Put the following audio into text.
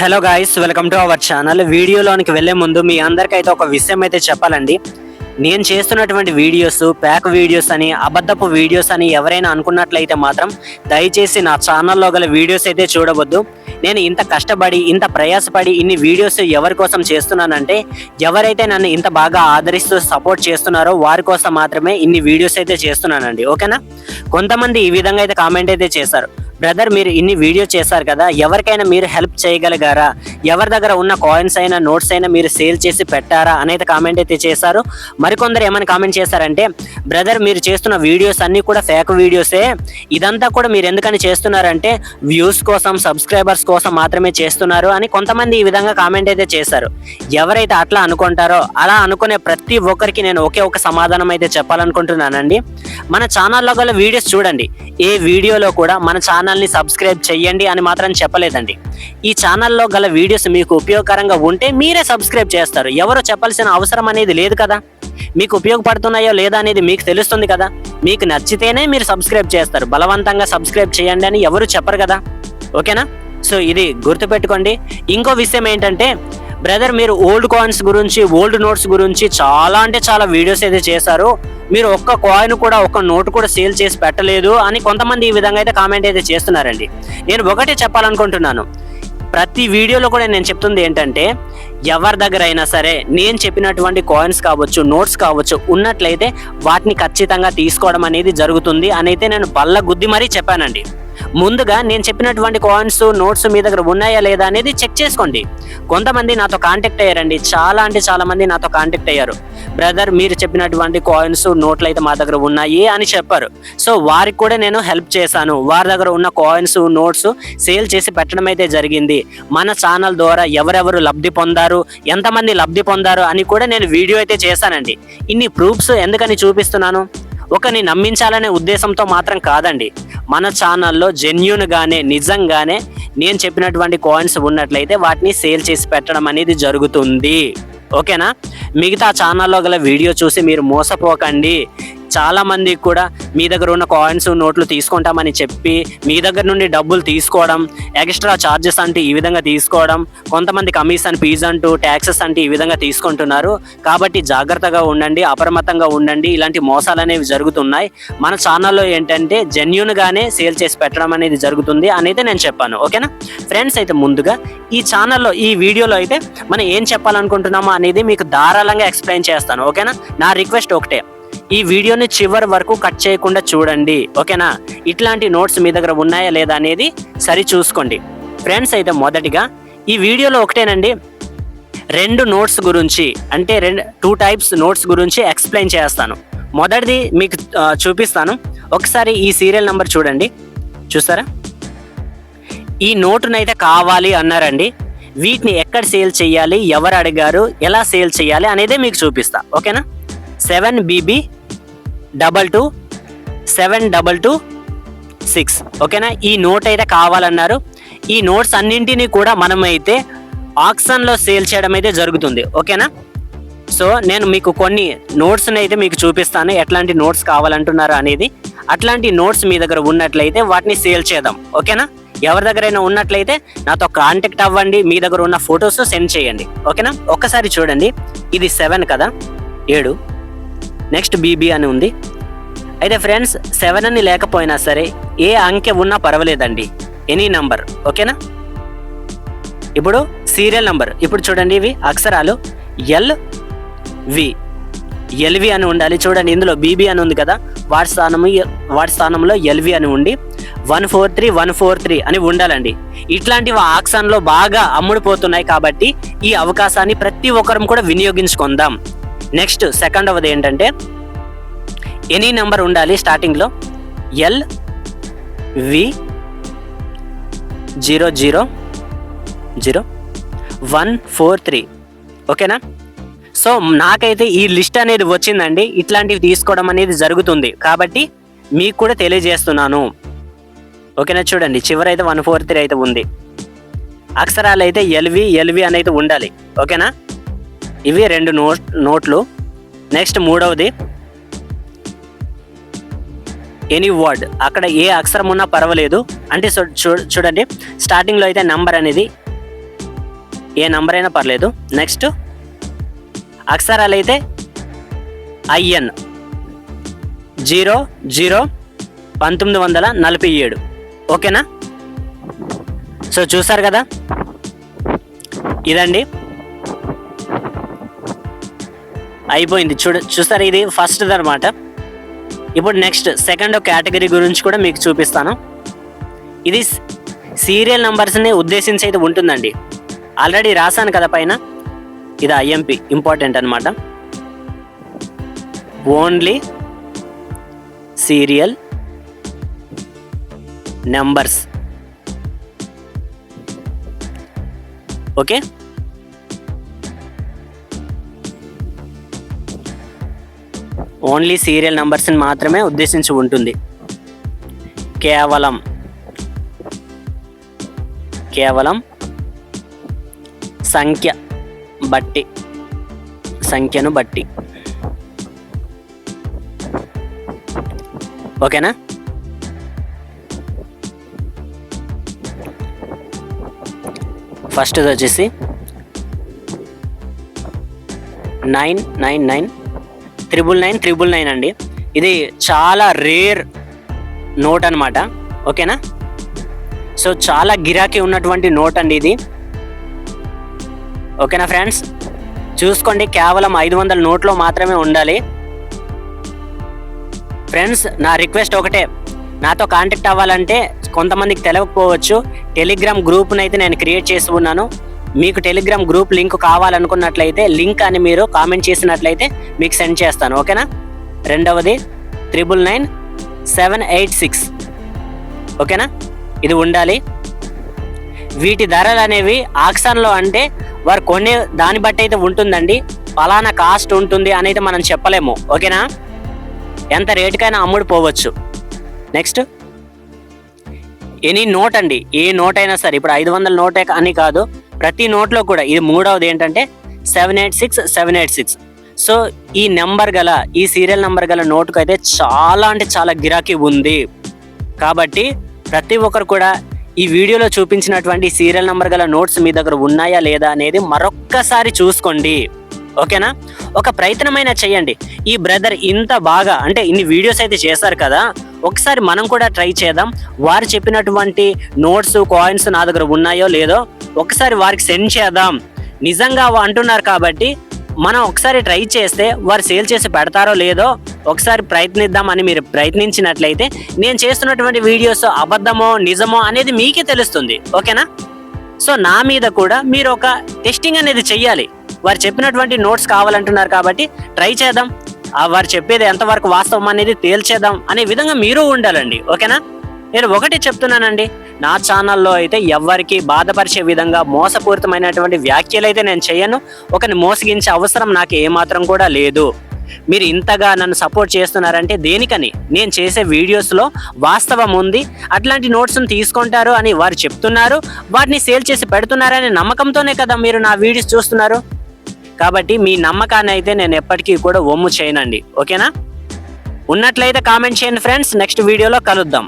Hello guys welcome to our channel వీడియోలోనికి వెళ్ళే ముందు మీ అందరికైతే ఒక విషయం అయితే చెప్పాలండి. నేను చేస్తున్నటువంటి వీడియోస్ ప్యాక్ వీడియోస్ అని అబద్ధపు వీడియోస్ అని ఎవరైనా అనుకున్నట్లయితే మాత్రం దయచేసి నా ఛానల్లో గల వీడియోస్ అయితే చూడవద్దు. నేను ఇంత కష్టపడి ఇంత ప్రయాసపడి ఇన్ని వీడియోస్ ఎవరి కోసం చేస్తున్నానంటే ఎవరైతే నన్ను ఇంత బాగా ఆదరిస్తూ సపోర్ట్ చేస్తున్నారో వారి కోసం మాత్రమే ఇన్ని వీడియోస్ అయితే చేస్తున్నానండి. ఓకేనా కొంతమంది ఈ విధంగా అయితే కామెంట్ అయితే చేశారు. బ్రదర్ మీరు ఇన్ని వీడియో చేశారు కదా ఎవరికైనా మీరు హెల్ప్ చేయగలిగారా? ఎవరి దగ్గర ఉన్న కాయిన్స్ అయినా నోట్స్ అయినా మీరు సేల్ చేసి పెట్టారా అనేది కామెంట్ అయితే చేశారు. మరికొందరు ఏమైనా కామెంట్ చేశారంటే బ్రదర్ మీరు చేస్తున్న వీడియోస్ అన్నీ కూడా ఫేక్ వీడియోసే ఇదంతా కూడా మీరు ఎందుకని చేస్తున్నారంటే వ్యూస్ కోసం సబ్స్క్రైబర్స్ కోసం మాత్రమే చేస్తున్నారు అని కొంతమంది ఈ విధంగా కామెంట్ అయితే చేశారు. ఎవరైతే అట్లా అనుకుంటారో అలా అనుకునే ప్రతి ఒక్కరికి నేను ఒకే ఒక సమాధానం అయితే చెప్పాలనుకుంటున్నానండి. మన ఛానల్లో గల వీడియోస్ చూడండి. ఏ వీడియోలో కూడా మన ఛానల్ని సబ్స్క్రైబ్ చేయండి అని మాత్రం చెప్పలేదండి. ఈ ఛానల్లో గల వీడియోస్ మీకు ఉపయోగకరంగా ఉంటే మీరే సబ్స్క్రైబ్ చేస్తారు. ఎవరు చెప్పాల్సిన అవసరం అనేది లేదు కదా. మీకు ఉపయోగపడుతున్నాయో లేదా అనేది మీకు తెలుస్తుంది కదా. మీకు నచ్చితేనే మీరు సబ్స్క్రైబ్ చేస్తారు. బలవంతంగా సబ్స్క్రైబ్ చేయండి అని ఎవరు చెప్పరు కదా. ఓకేనా? సో ఇది గుర్తుపెట్టుకోండి. ఇంకో విషయం ఏంటంటే బ్రదర్ మీరు ఓల్డ్ కాయిన్స్ గురించి ఓల్డ్ నోట్స్ గురించి చాలా అంటే చాలా వీడియోస్ అయితే చేశారు. మీరు ఒక్క కాయిన్ కూడా ఒక్క నోట్ కూడా సేల్ చేసి పెట్టలేదు అని కొంతమంది ఈ విధంగా అయితే కామెంట్ అయితే చేస్తున్నారండి. నేను ఒకటే చెప్పాలనుకుంటున్నాను. ప్రతి వీడియోలో కూడా నేను చెప్తుంది ఏంటంటే ఎవరి దగ్గర అయినా సరే నేను చెప్పినటువంటి కాయిన్స్ కావచ్చు నోట్స్ కావచ్చు ఉన్నట్లయితే వాటిని ఖచ్చితంగా తీసుకోవడం అనేది జరుగుతుంది అని అయితే నేను బల్ల గుద్ది మరీ చెప్పానండి. ముందుగా నేను చెప్పినటువంటి కాయిన్స్ నోట్స్ మీ దగ్గర ఉన్నాయా లేదా అనేది చెక్ చేసుకోండి. కొంతమంది నాతో కాంటాక్ట్ అయ్యారండి. చాలా అంటే చాలా మంది నాతో కాంటాక్ట్ అయ్యారు. బ్రదర్ మీరు చెప్పినటువంటి కాయిన్స్ నోట్లు అయితే మా దగ్గర ఉన్నాయి అని చెప్పారు. సో వారికి కూడా నేను హెల్ప్ చేశాను. వారి దగ్గర ఉన్న కాయిన్స్ నోట్స్ సేల్ చేసి పెట్టడం అయితే జరిగింది. మన ఛానల్ ద్వారా ఎవరెవరు లబ్ధి పొందారు ఎంతమంది లబ్ధి పొందారు అని కూడా నేను వీడియో అయితే చేశానండి. ఇన్ని ప్రూఫ్స్ ఎందుకని చూపిస్తున్నాను? ఒకని నమ్మించాలనే ఉద్దేశంతో మాత్రం కాదండి. మన ఛానల్లో జెన్యున్గానే నిజంగానే నేను చెప్పినటువంటి కాయిన్స్ ఉన్నట్లయితే వాటిని సేల్ చేసి పెట్టడం అనేది జరుగుతుంది. ఓకేనా? మిగతా ఛానల్లో గల వీడియో చూసి మీరు మోసపోకండి. చాలా మందికి కూడా మీ దగ్గర ఉన్న కాయిన్స్ నోట్లు తీసుకుంటామని చెప్పి మీ దగ్గర నుండి డబ్బులు తీసుకోవడం ఎక్స్ట్రా ఛార్జెస్ అంటే ఈ విధంగా తీసుకోవడం కొంతమంది కమిషన్ ఫీజ్ అంటూ ట్యాక్సెస్ అంటే ఈ విధంగా తీసుకుంటున్నారు. కాబట్టి జాగ్రత్తగా ఉండండి అప్రమత్తంగా ఉండండి. ఇలాంటి మోసాలు అనేవి జరుగుతున్నాయి. మన ఛానల్లో ఏంటంటే జెన్యున్గానే సేల్ చేసి పెట్టడం అనేది జరుగుతుంది అనేది నేను చెప్పాను. ఓకేనా? ఫ్రెండ్స్ అయితే ముందుగా ఈ ఛానల్లో ఈ వీడియోలో అయితే మనం ఏం చెప్పాలనుకుంటున్నామో అనేది మీకు ధారాళంగా ఎక్స్ప్లెయిన్ చేస్తాను. ఓకేనా? నా రిక్వెస్ట్ ఒకటే. ఈ వీడియోని చివరి వరకు కట్ చేయకుండా చూడండి ఓకేనా? ఇట్లాంటి నోట్స్ మీ దగ్గర ఉన్నాయా లేదా అనేది సరి చూసుకోండి. ఫ్రెండ్స్ అయితే మొదటిగా ఈ వీడియోలో ఒకటేనండి. రెండు నోట్స్ గురించి అంటే రెండు టూ టైప్స్ నోట్స్ గురించి ఎక్స్ప్లెయిన్ చేస్తాను. మొదటిది మీకు చూపిస్తాను. ఒకసారి ఈ సీరియల్ నెంబర్ చూడండి. చూస్తారా? ఈ నోటునైతే కావాలి అన్నారండి. వీటిని ఎక్కడ సేల్ చేయాలి ఎవరు అడిగారు ఎలా సేల్ చేయాలి అనేదే మీకు చూపిస్తా ఓకేనా? Seven BB double two seven double two six. ఓకేనా? ఈ నోట్ అయితే కావాలన్నారు. ఈ నోట్స్ అన్నింటినీ కూడా మనమైతే ఆక్సన్లో సేల్ చేయడం అయితే జరుగుతుంది. ఓకేనా? సో నేను మీకు కొన్ని నోట్స్ని అయితే మీకు చూపిస్తాను. ఎట్లాంటి నోట్స్ కావాలంటున్నారు అనేది. అట్లాంటి నోట్స్ మీ దగ్గర ఉన్నట్లయితే వాటిని సేల్ చేద్దాం. ఓకేనా? ఎవరి దగ్గరైనా ఉన్నట్లయితే నాతో కాంటాక్ట్ అవ్వండి. మీ దగ్గర ఉన్న ఫొటోస్ సెండ్ చేయండి. ఓకేనా? ఒక్కసారి చూడండి. ఇది సెవెన్ కదా? ఏడు. నెక్స్ట్ బీబీ అని ఉంది. అయితే ఫ్రెండ్స్ సెవెన్ అని లేకపోయినా సరే ఏ అంకె ఉన్నా పర్వాలేదండి. ఎనీ నంబర్ ఓకేనా ఇప్పుడు సీరియల్ నంబర్ ఇప్పుడు చూడండి ఇవి అక్షరాలు. ఎల్ వి ఎల్వి అని ఉండాలి. చూడండి ఇందులో బీబీ అని ఉంది కదా. వాటి స్థానము వాటి స్థానంలో ఎల్వి అని ఉండి one four three one four three అని ఉండాలండి. ఇట్లాంటివి ఆక్సన్లో బాగా అమ్ముడుపోతున్నాయి కాబట్టి ఈ అవకాశాన్ని ప్రతి ఒక్కరం కూడా వినియోగించుకుందాం. నెక్స్ట్ సెకండ్ అవది ఏంటంటే ఎనీ నెంబర్ ఉండాలి స్టార్టింగ్లో. L V zero zero zero one four three. ఓకేనా? సో నాకైతే ఈ లిస్ట్ అనేది వచ్చిందండి. ఇట్లాంటివి తీసుకోవడం అనేది జరుగుతుంది. కాబట్టి మీకు కూడా తెలియజేస్తున్నాను. ఓకేనా? చూడండి చివరైతే వన్ ఫోర్ త్రీ అయితే ఉంది. అక్షరాలు అయితే ఎల్వి ఎల్వి అని అయితే ఉండాలి. ఓకేనా? ఇవి రెండు నోట్ నోట్లు. నెక్స్ట్ మూడవది ఎనీ వర్డ్ అక్కడ ఏ అక్షరం ఉన్నా పర్వాలేదు. అంటే చూ- చూ- చూడండి స్టార్టింగ్లో అయితే నంబర్ అనేది ఏ నంబర్ అయినా పర్లేదు. నెక్స్ట్ అక్షరాలు అయితే ఐఎన్. జీరో జీరో పంతొమ్మిది వందల నలభై ఏడు. ఓకేనా? సో చూసారు కదా? ఇదండి. అయిపోయింది. చూడ చూసారు? ఇది ఫస్ట్ అనమాట ఇప్పుడు నెక్స్ట్ సెకండ్ కేటగిరీ గురించి కూడా మీకు చూపిస్తాను. ఇది సీరియల్ నంబర్స్ని ఉద్దేశించి అయితే ఉంటుందండి. ఆల్రెడీ రాశాను కదా పైన. ఇది ఐఎంపి ఇంపార్టెంట్ అనమాట only serial numbers. Okay? Only serial నంబర్స్ని మాత్రమే ఉద్దేశించి ఉంటుంది. కేవలం కేవలం సంఖ్య బట్టి సంఖ్యను బట్టి. ఓకేనా? ఫస్ట్ది వచ్చేసి nine nine nine triple nine triple nine అండి. ఇది చాలా రేర్ నోట్ అనమాట ఓకేనా సో చాలా గిరాకీ ఉన్నటువంటి నోట్ అండి ఇది. ఓకేనా ఫ్రెండ్స్ చూసుకోండి కేవలం ఐదు వందల నోట్లో మాత్రమే ఉండాలి. ఫ్రెండ్స్ నా రిక్వెస్ట్ ఒకటే. నాతో కాంటాక్ట్ అవ్వాలంటే కొంతమందికి తెలియకపోవచ్చు టెలిగ్రామ్ గ్రూప్ని అయితే నేను క్రియేట్ చేసి ఉన్నాను. మీకు టెలిగ్రామ్ గ్రూప్ లింక్ కావాలనుకున్నట్లయితే లింక్ అని మీరు కామెంట్ చేసినట్లయితే మీకు సెండ్ చేస్తాను ఓకేనా? రెండవది triple nine seven eight six ఓకేనా? ఇది ఉండాలి. వీటి ధరలు అనేవి ఆక్సన్లో అంటే వారు కొనే దాన్ని బట్టి అయితే ఉంటుందండి. ఫలానా కాస్ట్ ఉంటుంది అని అయితే మనం చెప్పలేము ఓకేనా? ఎంత రేటుకైనా అమ్ముడు పోవచ్చు. నెక్స్ట్ ఎనీ నోట్ అండి ఏ నోట్ అయినా సరే ఇప్పుడు ఐదు వందల నోటే అని కాదు ప్రతి నోట్లో కూడా ఇది మూడవది ఏంటంటే seven eight six seven eight six. So ఈ నెంబర్ గల ఈ సీరియల్ నెంబర్ గల నోటుకు అయితే చాలా అంటే చాలా గిరాకీ ఉంది. కాబట్టి ప్రతి ఒక్కరు కూడా ఈ వీడియోలో చూపించినటువంటి సీరియల్ నెంబర్ గల నోట్స్ మీ దగ్గర ఉన్నాయా లేదా అనేది మరొక్కసారి చూసుకోండి. ఓకేనా? ఒక ప్రయత్నమైనా చేయండి. ఈ బ్రదర్ ఇంత బాగా అంటే ఇన్ని వీడియోస్ అయితే చేశారు కదా ఒకసారి మనం కూడా ట్రై చేద్దాం. వారు చెప్పినటువంటి నోట్స్ కాయిన్స్ నా దగ్గర ఉన్నాయో లేదో ఒకసారి వారికి సెండ్ చేద్దాం. నిజంగా అంటున్నారు కాబట్టి మనం ఒకసారి ట్రై చేస్తే వారు సేల్ చేసి పెడతారో లేదో ఒకసారి ప్రయత్నిద్దామని మీరు ప్రయత్నించినట్లయితే నేను చేస్తున్నటువంటి వీడియోస్ అబద్ధమో నిజమో అనేది మీకే తెలుస్తుంది. ఓకేనా? సో నా మీద కూడా మీరు ఒక టెస్టింగ్ అనేది చెయ్యాలి. వారు చెప్పినటువంటి నోట్స్ కావాలంటున్నారు కాబట్టి ట్రై చేద్దాం. వారు చెప్పేది ఎంతవరకు వాస్తవం అనేది తేల్చేద్దాం అనే విధంగా మీరు ఉండాలండి. ఓకేనా? నేను ఒకటి చెప్తున్నానండి. నా ఛానల్లో అయితే ఎవరికి బాధపరిచే విధంగా మోసపూరితమైనటువంటి వ్యాఖ్యలు అయితే నేను చేయను. ఒకరిని మోసగించే అవసరం నాకు ఏమాత్రం కూడా లేదు. మీరు ఇంతగా నన్ను సపోర్ట్ చేస్తున్నారంటే దేనికని? నేను చేసే వీడియోస్లో వాస్తవం ఉంది. అట్లాంటి నోట్స్ని తీసుకుంటారు అని వారు చెప్తున్నారు. వాటిని సేల్ చేసి పెడుతున్నారనే నమ్మకంతోనే కదా మీరు నా వీడియోస్ చూస్తున్నారు. కాబట్టి మీ నమ్మకాన్ని అయితే నేను ఎప్పటికీ కూడా ఒమ్ము చేయనండి. ఓకేనా? ఉన్నట్లయితే కామెంట్ చేయండి ఫ్రెండ్స్ నెక్స్ట్ వీడియోలో కలుద్దాం.